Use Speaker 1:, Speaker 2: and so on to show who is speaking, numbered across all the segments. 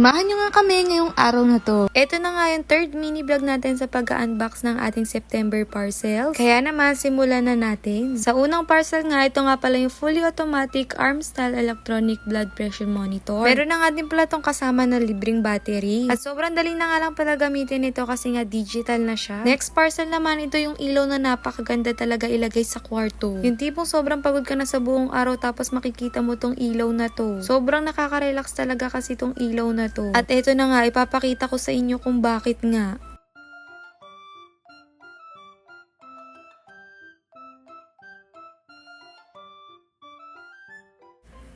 Speaker 1: Samahan nyo nga kami ngayong araw na to. Ito na nga yung third mini vlog natin sa pag-unbox ng ating September parcel. Kaya naman, simulan na natin. Sa unang parcel nga, ito nga pala yung fully automatic arm style electronic blood pressure monitor. Meron na nga din pala itong kasama na libreng battery. At sobrang daling na nga lang pala gamitin ito kasi nga digital na siya. Next parcel naman, ito yung ilaw na napakaganda talaga ilagay sa kwarto. Yung tipong sobrang pagod ka na sa buong araw tapos makikita mo tong ilaw na to. Sobrang nakaka-relax talaga kasi tong ilaw na to. At ito na nga, ipapakita ko sa inyo kung bakit nga.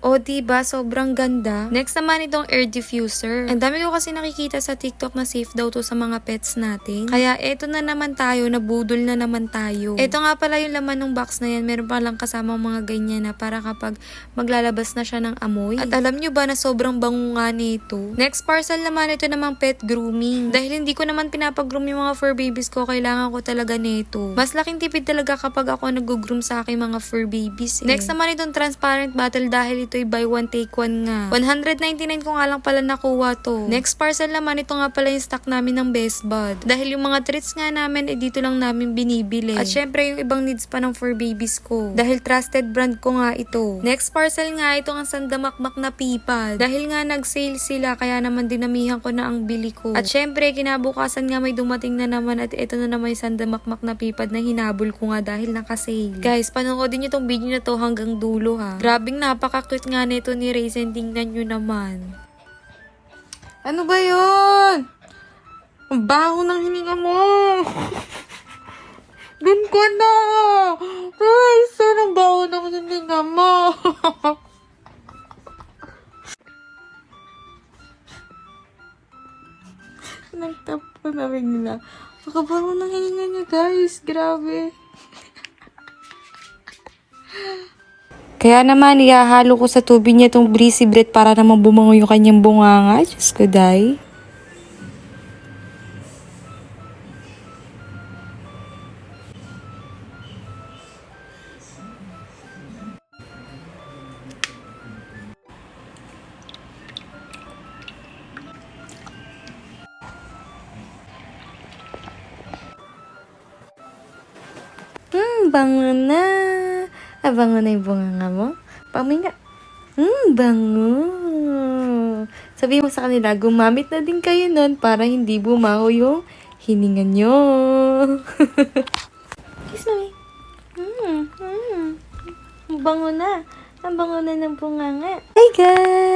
Speaker 1: O, diba? Sobrang ganda. Next naman itong air diffuser. Ang dami ko kasi nakikita sa TikTok na safe daw to sa mga pets natin. Kaya eto na naman tayo, nabudol na naman tayo. Ito nga pala yung laman ng box na yan. Meron pa lang kasamang mga ganyan na para kapag maglalabas na siya ng amoy. At alam nyo ba na sobrang bango nga nito? Next parcel naman ito namang pet grooming. Dahil hindi ko naman pinapag-groom yung mga fur babies ko, kailangan ko talaga nito. Mas laking tipid talaga kapag ako nag-groom sa aking mga fur babies. Eh. Next naman itong transparent bottle dahil ito'y buy one take one nga. 199 ko nga lang pala nakuha to. Next parcel naman ito nga pala yung stock namin ng Best Bud. Dahil yung mga treats nga namin eh dito lang namin binibili. At syempre yung ibang needs pa ng fur babies ko. Dahil trusted brand ko nga ito. Next parcel nga ito ang sandamakmak na pipa. Dahil nga nag-sale sila kaya naman dinamihan ko na ang bili ko. At syempre kinabukasan nga may dumating na naman at ito na naman yung sandamakmak na pipad na hinabol ko nga dahil naka-sale. Guys, panoodin nyo tong video na to hanggang dulo ha. Grabing napaka-cute nga nito ni Raisin. Tingnan nyo naman.
Speaker 2: Ano ba yun? Ang baho ng hininga mo. Dun ka na. Saan ang baho ng hininga mo? Nagtap ko na bigla. Makabaho ng hininga niya, guys. Grabe.
Speaker 1: Kaya naman, ihahalo ko sa tubig niya itong breezy breath para naman bumango yung kanyang bunganga. Diyos ko, day. Hmm, bango na. Ah, bango na yung bunganga mo? Paminga. Hmm, bango. Sabi mo sa kanila, gumamit na din kayo nun para hindi bumaho yung hininga nyo. Kiss mami. Hmm, hmm. Ang bango na. Ang bango na ng bunganga. Hi guys!